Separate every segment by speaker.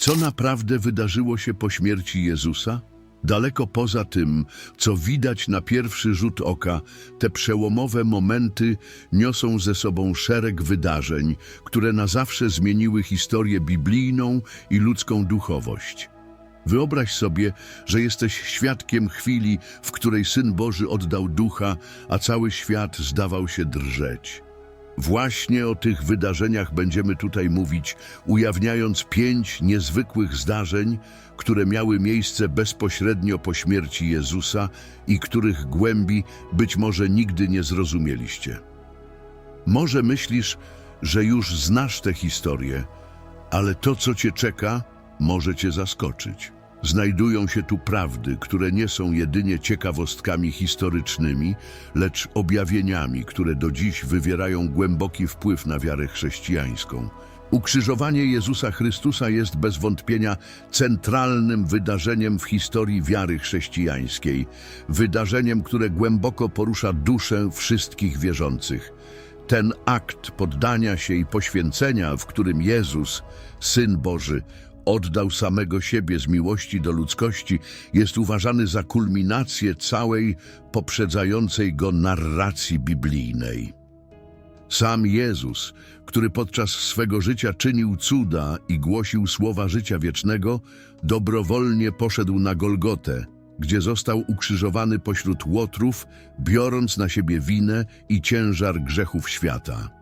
Speaker 1: Co naprawdę wydarzyło się po śmierci Jezusa? Daleko poza tym, co widać na pierwszy rzut oka, te przełomowe momenty niosą ze sobą szereg wydarzeń, które na zawsze zmieniły historię biblijną i ludzką duchowość. Wyobraź sobie, że jesteś świadkiem chwili, w której Syn Boży oddał ducha, a cały świat zdawał się drżeć. Właśnie o tych wydarzeniach będziemy tutaj mówić, ujawniając pięć niezwykłych zdarzeń, które miały miejsce bezpośrednio po śmierci Jezusa i których głębi być może nigdy nie zrozumieliście. Może myślisz, że już znasz tę historię, ale to, co cię czeka, może cię zaskoczyć. Znajdują się tu prawdy, które nie są jedynie ciekawostkami historycznymi, lecz objawieniami, które do dziś wywierają głęboki wpływ na wiarę chrześcijańską. Ukrzyżowanie Jezusa Chrystusa jest bez wątpienia centralnym wydarzeniem w historii wiary chrześcijańskiej, wydarzeniem, które głęboko porusza duszę wszystkich wierzących. Ten akt poddania się i poświęcenia, w którym Jezus, Syn Boży, oddał samego siebie z miłości do ludzkości, jest uważany za kulminację całej poprzedzającej go narracji biblijnej. Sam Jezus, który podczas swego życia czynił cuda i głosił słowa życia wiecznego, dobrowolnie poszedł na Golgotę, gdzie został ukrzyżowany pośród łotrów, biorąc na siebie winę i ciężar grzechów świata.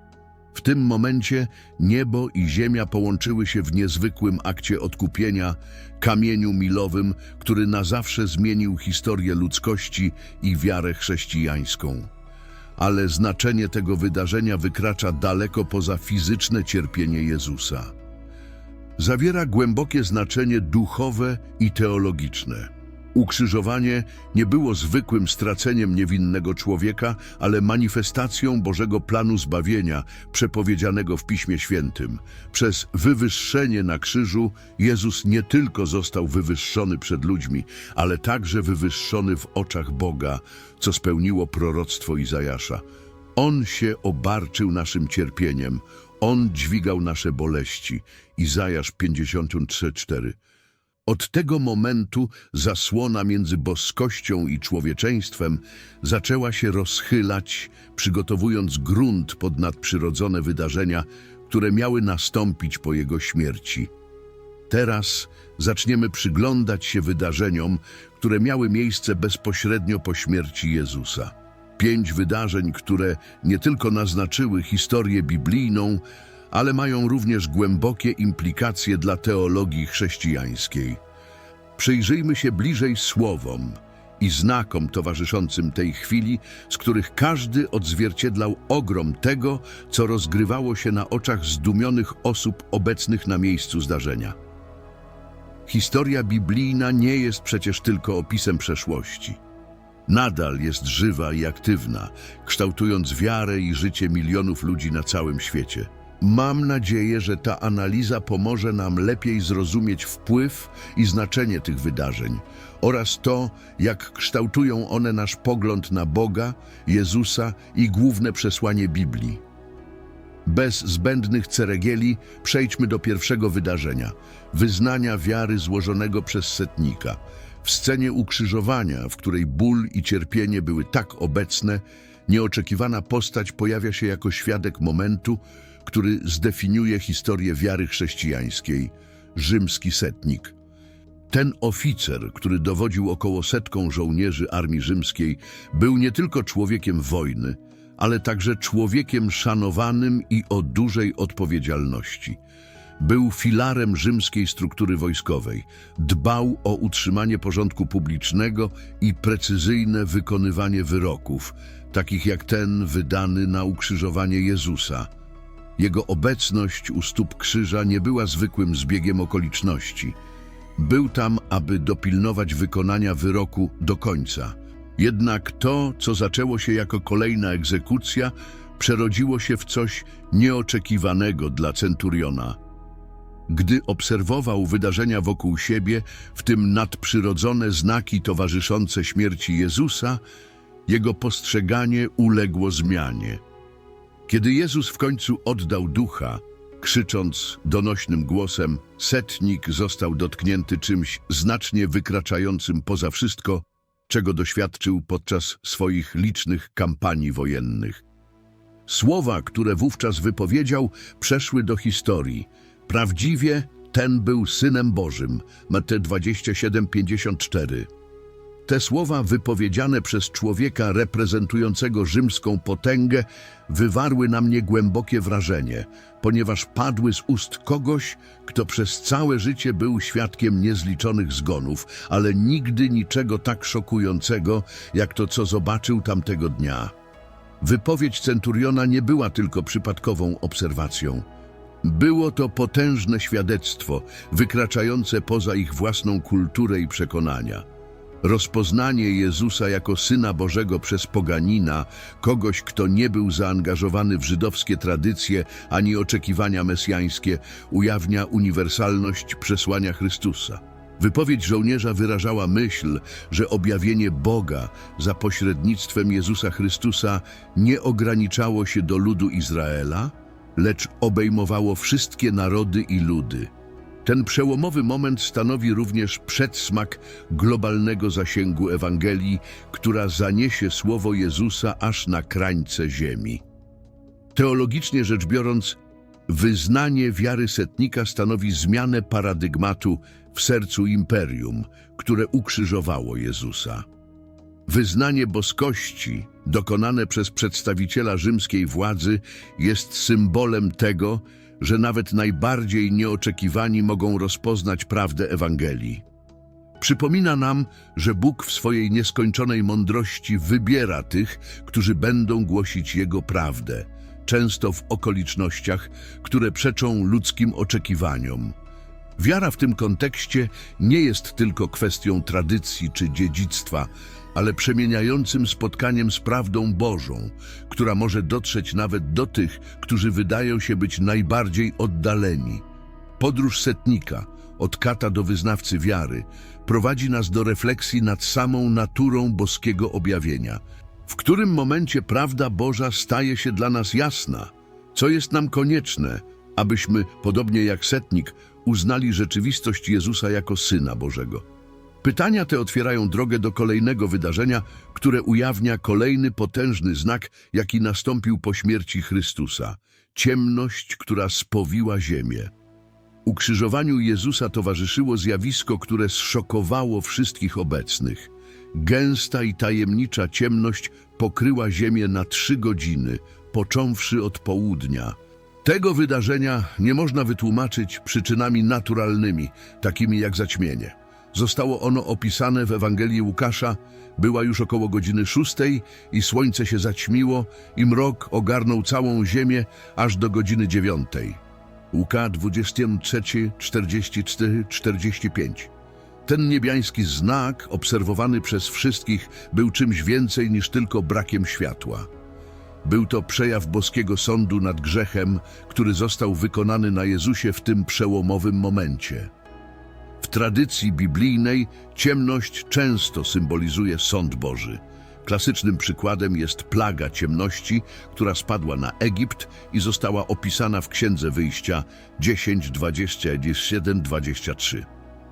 Speaker 1: W tym momencie niebo i ziemia połączyły się w niezwykłym akcie odkupienia, kamieniu milowym, który na zawsze zmienił historię ludzkości i wiarę chrześcijańską. Ale znaczenie tego wydarzenia wykracza daleko poza fizyczne cierpienie Jezusa. Zawiera głębokie znaczenie duchowe i teologiczne. Ukrzyżowanie nie było zwykłym straceniem niewinnego człowieka, ale manifestacją Bożego planu zbawienia, przepowiedzianego w Piśmie Świętym. Przez wywyższenie na krzyżu Jezus nie tylko został wywyższony przed ludźmi, ale także wywyższony w oczach Boga, co spełniło proroctwo Izajasza. On się obarczył naszym cierpieniem, On dźwigał nasze boleści. Izajasz 53:4. Od tego momentu zasłona między boskością i człowieczeństwem zaczęła się rozchylać, przygotowując grunt pod nadprzyrodzone wydarzenia, które miały nastąpić po jego śmierci. Teraz zaczniemy przyglądać się wydarzeniom, które miały miejsce bezpośrednio po śmierci Jezusa. Pięć wydarzeń, które nie tylko naznaczyły historię biblijną, ale mają również głębokie implikacje dla teologii chrześcijańskiej. Przyjrzyjmy się bliżej słowom i znakom towarzyszącym tej chwili, z których każdy odzwierciedlał ogrom tego, co rozgrywało się na oczach zdumionych osób obecnych na miejscu zdarzenia. Historia biblijna nie jest przecież tylko opisem przeszłości. Nadal jest żywa i aktywna, kształtując wiarę i życie milionów ludzi na całym świecie. Mam nadzieję, że ta analiza pomoże nam lepiej zrozumieć wpływ i znaczenie tych wydarzeń oraz to, jak kształtują one nasz pogląd na Boga, Jezusa i główne przesłanie Biblii. Bez zbędnych ceregieli przejdźmy do pierwszego wydarzenia wyznania wiary złożonego przez setnika. W scenie ukrzyżowania, w której ból i cierpienie były tak obecne, nieoczekiwana postać pojawia się jako świadek momentu, który zdefiniuje historię wiary chrześcijańskiej rzymski setnik. Ten oficer, który dowodził około setką żołnierzy armii rzymskiej, był nie tylko człowiekiem wojny, ale także człowiekiem szanowanym i o dużej odpowiedzialności. Był filarem rzymskiej struktury wojskowej, dbał o utrzymanie porządku publicznego i precyzyjne wykonywanie wyroków, takich jak ten wydany na ukrzyżowanie Jezusa. Jego obecność u stóp krzyża nie była zwykłym zbiegiem okoliczności. Był tam, aby dopilnować wykonania wyroku do końca. Jednak to, co zaczęło się jako kolejna egzekucja, przerodziło się w coś nieoczekiwanego dla centuriona. Gdy obserwował wydarzenia wokół siebie, w tym nadprzyrodzone znaki towarzyszące śmierci Jezusa, jego postrzeganie uległo zmianie. Kiedy Jezus w końcu oddał ducha, Krzycząc donośnym głosem, setnik został dotknięty czymś znacznie wykraczającym poza wszystko, czego doświadczył podczas swoich licznych kampanii wojennych. Słowa, które wówczas wypowiedział, przeszły do historii. Prawdziwie ten był Synem Bożym. Matej 27:54. Te słowa wypowiedziane przez człowieka reprezentującego rzymską potęgę wywarły na mnie głębokie wrażenie, ponieważ padły z ust kogoś, kto przez całe życie był świadkiem niezliczonych zgonów, ale nigdy niczego tak szokującego, jak to, co zobaczył tamtego dnia. Wypowiedź centuriona nie była tylko przypadkową obserwacją. Było to potężne świadectwo, wykraczające poza ich własną kulturę i przekonania. Rozpoznanie Jezusa jako Syna Bożego przez poganina, kogoś, kto nie był zaangażowany w żydowskie tradycje ani oczekiwania mesjańskie, ujawnia uniwersalność przesłania Chrystusa. Wypowiedź żołnierza wyrażała myśl, że objawienie Boga za pośrednictwem Jezusa Chrystusa nie ograniczało się do ludu Izraela, lecz obejmowało wszystkie narody i ludy. Ten przełomowy moment stanowi również przedsmak globalnego zasięgu Ewangelii, która zaniesie słowo Jezusa aż na krańce ziemi. Teologicznie rzecz biorąc, wyznanie wiary setnika stanowi zmianę paradygmatu w sercu imperium, które ukrzyżowało Jezusa. Wyznanie boskości, dokonane przez przedstawiciela rzymskiej władzy, jest symbolem tego, że nawet najbardziej nieoczekiwani mogą rozpoznać prawdę Ewangelii. Przypomina nam, że Bóg w swojej nieskończonej mądrości wybiera tych, którzy będą głosić Jego prawdę, często w okolicznościach, które przeczą ludzkim oczekiwaniom. Wiara w tym kontekście nie jest tylko kwestią tradycji czy dziedzictwa, ale przemieniającym spotkaniem z prawdą Bożą, która może dotrzeć nawet do tych, którzy wydają się być najbardziej oddaleni. Podróż setnika, od kata do wyznawcy wiary, prowadzi nas do refleksji nad samą naturą boskiego objawienia. W którym momencie prawda Boża staje się dla nas jasna? Co jest nam konieczne, abyśmy, podobnie jak setnik, uznali rzeczywistość Jezusa jako Syna Bożego? Pytania te otwierają drogę do kolejnego wydarzenia, które ujawnia kolejny potężny znak, jaki nastąpił po śmierci Chrystusa. Ciemność, która spowiła ziemię. Ukrzyżowaniu Jezusa towarzyszyło zjawisko, które zszokowało wszystkich obecnych. Gęsta i tajemnicza ciemność pokryła ziemię na trzy godziny, począwszy od południa. Tego wydarzenia nie można wytłumaczyć przyczynami naturalnymi, takimi jak zaćmienie. Zostało ono opisane w Ewangelii Łukasza. Była już około godziny szóstej i słońce się zaćmiło i mrok ogarnął całą ziemię aż do godziny dziewiątej. Łuka 23, 44, 45. Ten niebiański znak, obserwowany przez wszystkich, był czymś więcej niż tylko brakiem światła. Był to przejaw boskiego sądu nad grzechem, który został wykonany na Jezusie w tym przełomowym momencie. W tradycji biblijnej ciemność często symbolizuje sąd Boży. Klasycznym przykładem jest plaga ciemności, która spadła na Egipt i została opisana w Księdze Wyjścia 10, 27, 23.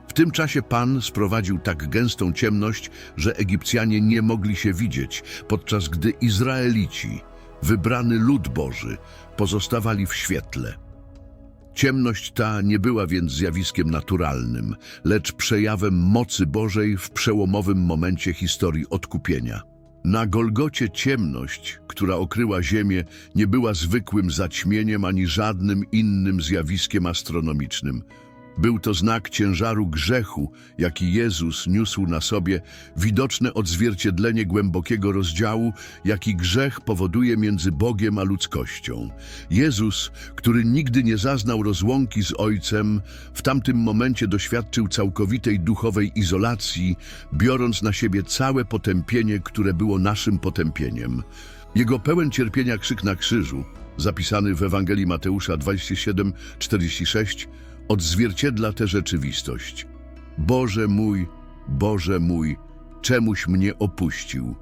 Speaker 1: W tym czasie Pan sprowadził tak gęstą ciemność, że Egipcjanie nie mogli się widzieć, podczas gdy Izraelici, wybrany lud Boży, pozostawali w świetle. Ciemność ta nie była więc zjawiskiem naturalnym, lecz przejawem mocy Bożej w przełomowym momencie historii odkupienia. Na Golgocie ciemność, która okryła ziemię, nie była zwykłym zaćmieniem ani żadnym innym zjawiskiem astronomicznym. Był to znak ciężaru grzechu, jaki Jezus niósł na sobie, widoczne odzwierciedlenie głębokiego rozdziału, jaki grzech powoduje między Bogiem a ludzkością. Jezus, który nigdy nie zaznał rozłąki z Ojcem, w tamtym momencie doświadczył całkowitej duchowej izolacji, biorąc na siebie całe potępienie, które było naszym potępieniem. Jego pełen cierpienia krzyk na krzyżu, zapisany w Ewangelii Mateusza 27:46, odzwierciedla tę rzeczywistość. Boże mój, Boże mój, czemuś mnie opuścił.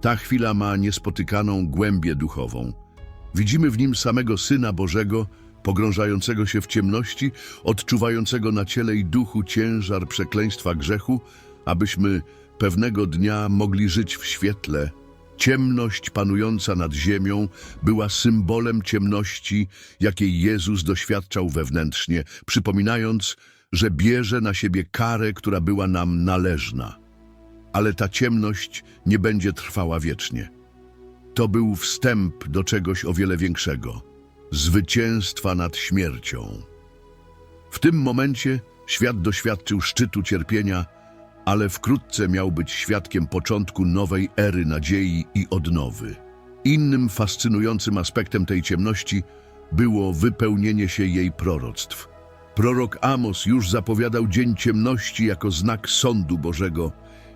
Speaker 1: Ta chwila ma niespotykaną głębię duchową. Widzimy w nim samego Syna Bożego, pogrążającego się w ciemności, odczuwającego na ciele i duchu ciężar przekleństwa grzechu, abyśmy pewnego dnia mogli żyć w świetle. Ciemność panująca nad ziemią była symbolem ciemności, jakiej Jezus doświadczał wewnętrznie, przypominając, że bierze na siebie karę, która była nam należna. Ale ta ciemność nie będzie trwała wiecznie. To był wstęp do czegoś o wiele większego zwycięstwa nad śmiercią. W tym momencie świat doświadczył szczytu cierpienia, ale wkrótce miał być świadkiem początku nowej ery nadziei i odnowy. Innym fascynującym aspektem tej ciemności było wypełnienie się jej proroctw. Prorok Amos już zapowiadał dzień ciemności jako znak sądu Bożego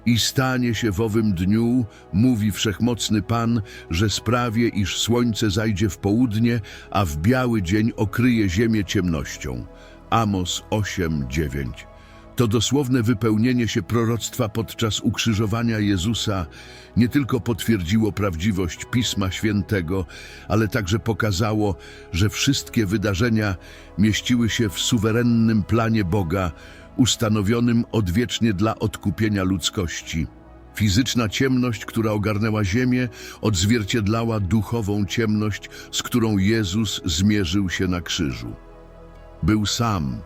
Speaker 1: i stanie się w owym dniu, mówi wszechmocny Pan, że sprawię, iż słońce zajdzie w południe, a w biały dzień okryje ziemię ciemnością. Amos 8:9. To dosłowne wypełnienie się proroctwa podczas ukrzyżowania Jezusa nie tylko potwierdziło prawdziwość Pisma Świętego, ale także pokazało, że wszystkie wydarzenia mieściły się w suwerennym planie Boga, ustanowionym odwiecznie dla odkupienia ludzkości. Fizyczna ciemność, która ogarnęła ziemię, odzwierciedlała duchową ciemność, z którą Jezus zmierzył się na krzyżu. Był sam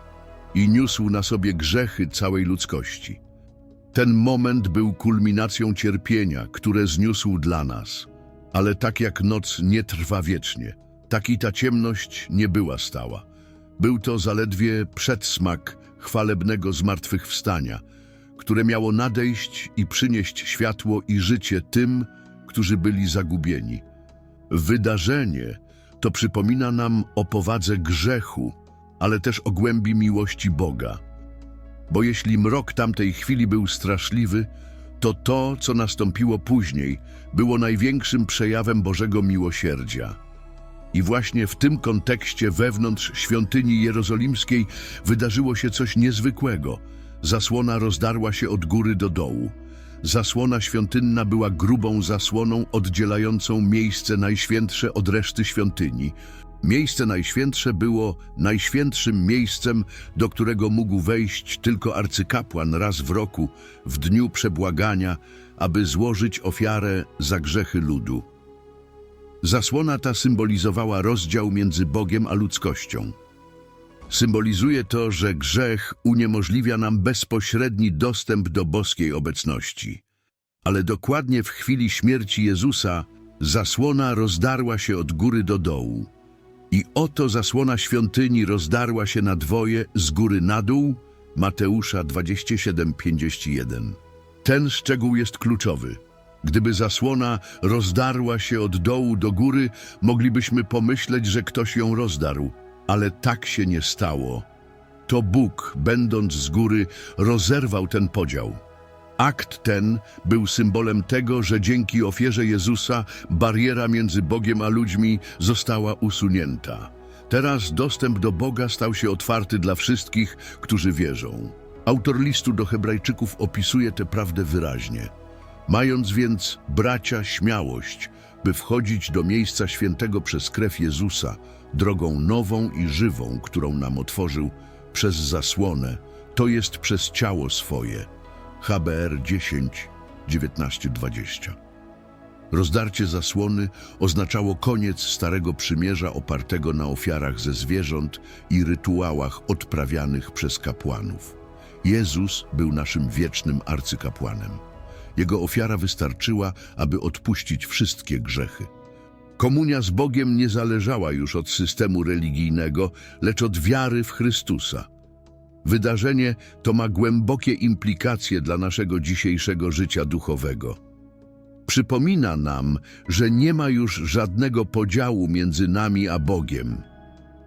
Speaker 1: i niósł na sobie grzechy całej ludzkości. Ten moment był kulminacją cierpienia, które zniósł dla nas. Ale tak jak noc nie trwa wiecznie, tak i ta ciemność nie była stała. Był to zaledwie przedsmak chwalebnego zmartwychwstania, które miało nadejść i przynieść światło i życie tym, którzy byli zagubieni. Wydarzenie to przypomina nam o powadze grzechu, ale też o głębi miłości Boga. Bo jeśli mrok tamtej chwili był straszliwy, to to, co nastąpiło później, było największym przejawem Bożego miłosierdzia. I właśnie w tym kontekście wewnątrz świątyni jerozolimskiej wydarzyło się coś niezwykłego. Zasłona rozdarła się od góry do dołu. Zasłona świątynna była grubą zasłoną oddzielającą miejsce najświętsze od reszty świątyni. Miejsce najświętsze było najświętszym miejscem, do którego mógł wejść tylko arcykapłan raz w roku, w dniu przebłagania, aby złożyć ofiarę za grzechy ludu. Zasłona ta symbolizowała rozdział między Bogiem a ludzkością. Symbolizuje to, że grzech uniemożliwia nam bezpośredni dostęp do boskiej obecności. Ale dokładnie w chwili śmierci Jezusa zasłona rozdarła się od góry do dołu. I oto zasłona świątyni rozdarła się na dwoje z góry na dół, Mateusza 27:51. Ten szczegół jest kluczowy. Gdyby zasłona rozdarła się od dołu do góry, moglibyśmy pomyśleć, że ktoś ją rozdarł, ale tak się nie stało. To Bóg, będąc z góry, rozerwał ten podział. Akt ten był symbolem tego, że dzięki ofierze Jezusa bariera między Bogiem a ludźmi została usunięta. Teraz dostęp do Boga stał się otwarty dla wszystkich, którzy wierzą. Autor listu do Hebrajczyków opisuje tę prawdę wyraźnie. Mając więc, bracia, śmiałość, by wchodzić do miejsca świętego przez krew Jezusa, drogą nową i żywą, którą nam otworzył, przez zasłonę, to jest przez ciało swoje. HBR 10, 19, 20. Rozdarcie zasłony oznaczało koniec Starego Przymierza opartego na ofiarach ze zwierząt i rytuałach odprawianych przez kapłanów. Jezus był naszym wiecznym arcykapłanem. Jego ofiara wystarczyła, aby odpuścić wszystkie grzechy. Komunia z Bogiem nie zależała już od systemu religijnego, lecz od wiary w Chrystusa. Wydarzenie to ma głębokie implikacje dla naszego dzisiejszego życia duchowego. Przypomina nam, że nie ma już żadnego podziału między nami a Bogiem.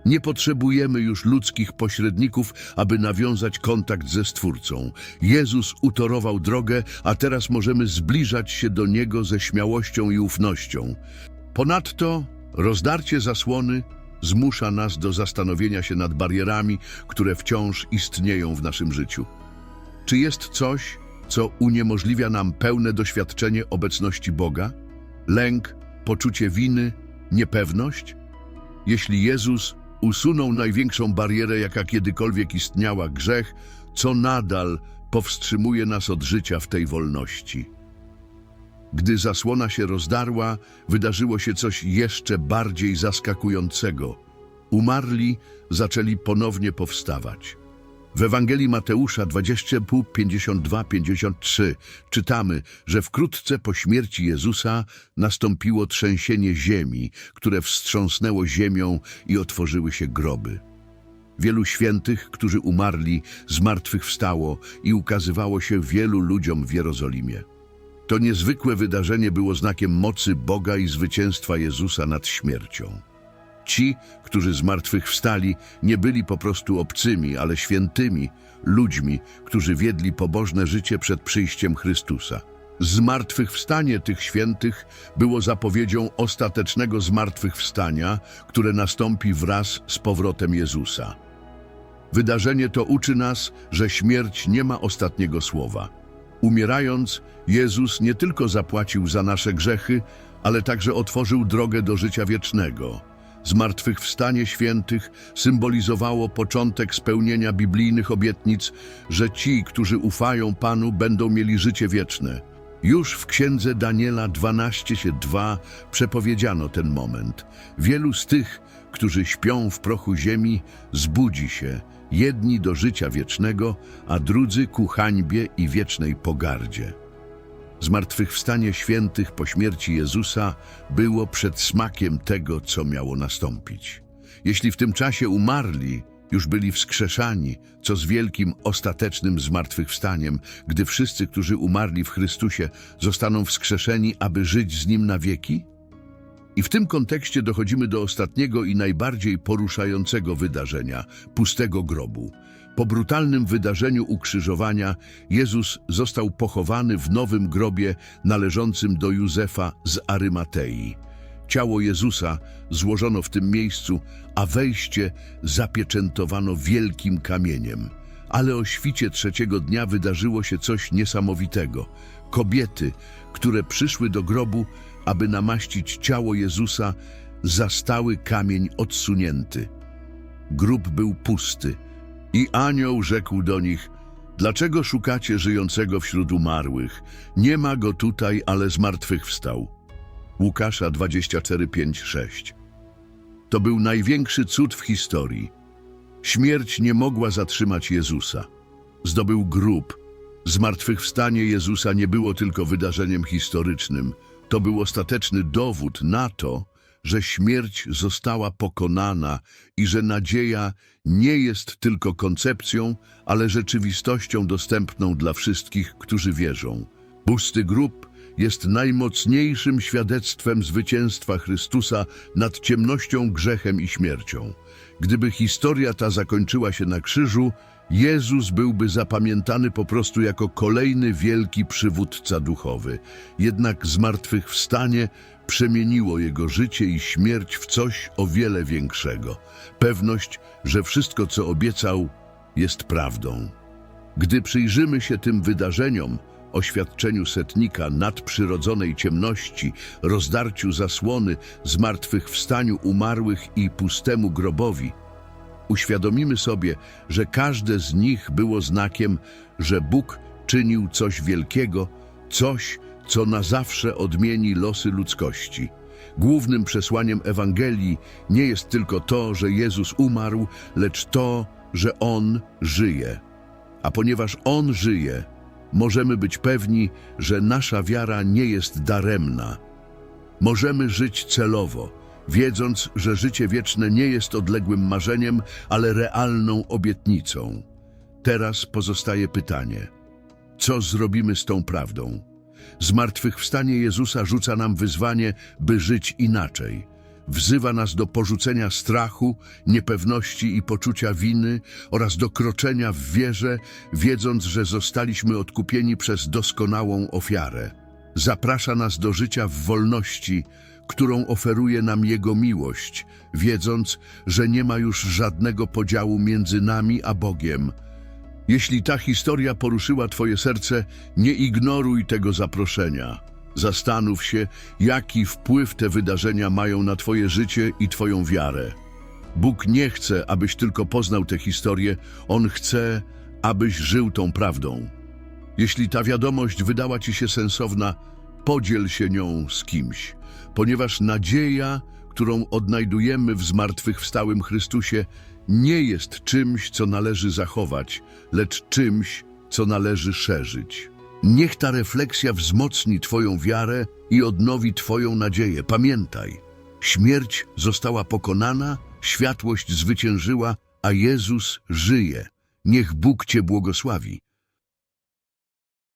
Speaker 1: Nie potrzebujemy już ludzkich pośredników, aby nawiązać kontakt ze Stwórcą. Jezus utorował drogę, a teraz możemy zbliżać się do Niego ze śmiałością i ufnością. Ponadto rozdarcie zasłony zmusza nas do zastanowienia się nad barierami, które wciąż istnieją w naszym życiu. Czy jest coś, co uniemożliwia nam pełne doświadczenie obecności Boga? Lęk, poczucie winy, niepewność? Jeśli Jezus usunął największą barierę, jaka kiedykolwiek istniała grzech, co nadal powstrzymuje nas od życia w tej wolności. Gdy zasłona się rozdarła, wydarzyło się coś jeszcze bardziej zaskakującego. Umarli zaczęli ponownie powstawać. W Ewangelii Mateusza 20, 52, 53 czytamy, że wkrótce po śmierci Jezusa nastąpiło trzęsienie ziemi, które wstrząsnęło ziemią i otworzyły się groby. Wielu świętych, którzy umarli, zmartwychwstało i ukazywało się wielu ludziom w Jerozolimie. To niezwykłe wydarzenie było znakiem mocy Boga i zwycięstwa Jezusa nad śmiercią. Ci, którzy zmartwychwstali, nie byli po prostu obcymi, ale świętymi, ludźmi, którzy wiedli pobożne życie przed przyjściem Chrystusa. Zmartwychwstanie tych świętych było zapowiedzią ostatecznego zmartwychwstania, które nastąpi wraz z powrotem Jezusa. Wydarzenie to uczy nas, że śmierć nie ma ostatniego słowa. Umierając, Jezus nie tylko zapłacił za nasze grzechy, ale także otworzył drogę do życia wiecznego. Zmartwychwstanie świętych symbolizowało początek spełnienia biblijnych obietnic, że ci, którzy ufają Panu, będą mieli życie wieczne. Już w księdze Daniela 12:2 przepowiedziano ten moment. Wielu z tych, którzy śpią w prochu ziemi, zbudzi się, jedni do życia wiecznego, a drudzy ku hańbie i wiecznej pogardzie. Zmartwychwstanie świętych po śmierci Jezusa było przedsmakiem tego, co miało nastąpić. Jeśli w tym czasie umarli, już byli wskrzeszani, co z wielkim, ostatecznym zmartwychwstaniem, gdy wszyscy, którzy umarli w Chrystusie, zostaną wskrzeszeni, aby żyć z Nim na wieki? I w tym kontekście dochodzimy do ostatniego i najbardziej poruszającego wydarzenia pustego grobu. Po brutalnym wydarzeniu ukrzyżowania Jezus został pochowany w nowym grobie należącym do Józefa z Arymatei. Ciało Jezusa złożono w tym miejscu, a wejście zapieczętowano wielkim kamieniem. Ale o świcie trzeciego dnia wydarzyło się coś niesamowitego. Kobiety, które przyszły do grobu, aby namaścić ciało Jezusa, zastały kamień odsunięty. Grób był pusty i anioł rzekł do nich, Dlaczego szukacie żyjącego wśród umarłych? Nie ma go tutaj, ale zmartwychwstał. Łukasza 24, 5, 6 To był największy cud w historii. Śmierć nie mogła zatrzymać Jezusa. Zdobył grób. Zmartwychwstanie Jezusa nie było tylko wydarzeniem historycznym. To był ostateczny dowód na to, że śmierć została pokonana i że nadzieja nie jest tylko koncepcją, ale rzeczywistością dostępną dla wszystkich, którzy wierzą. Pusty grób jest najmocniejszym świadectwem zwycięstwa Chrystusa nad ciemnością, grzechem i śmiercią. Gdyby historia ta zakończyła się na krzyżu, Jezus byłby zapamiętany po prostu jako kolejny wielki przywódca duchowy. Jednak zmartwychwstanie przemieniło jego życie i śmierć w coś o wiele większego. Pewność, że wszystko, co obiecał, jest prawdą. Gdy przyjrzymy się tym wydarzeniom, oświadczeniu setnika nadprzyrodzonej ciemności, rozdarciu zasłony, zmartwychwstaniu umarłych i pustemu grobowi, uświadomimy sobie, że każde z nich było znakiem, że Bóg czynił coś wielkiego, coś, co na zawsze odmieni losy ludzkości. Głównym przesłaniem Ewangelii nie jest tylko to, że Jezus umarł, lecz to, że On żyje. A ponieważ On żyje, możemy być pewni, że nasza wiara nie jest daremna. Możemy żyć celowo, wiedząc, że życie wieczne nie jest odległym marzeniem, ale realną obietnicą. Teraz pozostaje pytanie: co zrobimy z tą prawdą? Zmartwychwstanie Jezusa rzuca nam wyzwanie, by żyć inaczej. Wzywa nas do porzucenia strachu, niepewności i poczucia winy oraz do kroczenia w wierze, wiedząc, że zostaliśmy odkupieni przez doskonałą ofiarę. Zaprasza nas do życia w wolności, którą oferuje nam Jego miłość, wiedząc, że nie ma już żadnego podziału między nami a Bogiem. Jeśli ta historia poruszyła Twoje serce, nie ignoruj tego zaproszenia. Zastanów się, jaki wpływ te wydarzenia mają na Twoje życie i Twoją wiarę. Bóg nie chce, abyś tylko poznał tę historię, On chce, abyś żył tą prawdą. Jeśli ta wiadomość wydała ci się sensowna, podziel się nią z kimś, ponieważ nadzieja, którą odnajdujemy w zmartwychwstałym Chrystusie, nie jest czymś, co należy zachować, lecz czymś, co należy szerzyć. Niech ta refleksja wzmocni Twoją wiarę i odnowi Twoją nadzieję. Pamiętaj, śmierć została pokonana, światłość zwyciężyła, a Jezus żyje. Niech Bóg Cię błogosławi.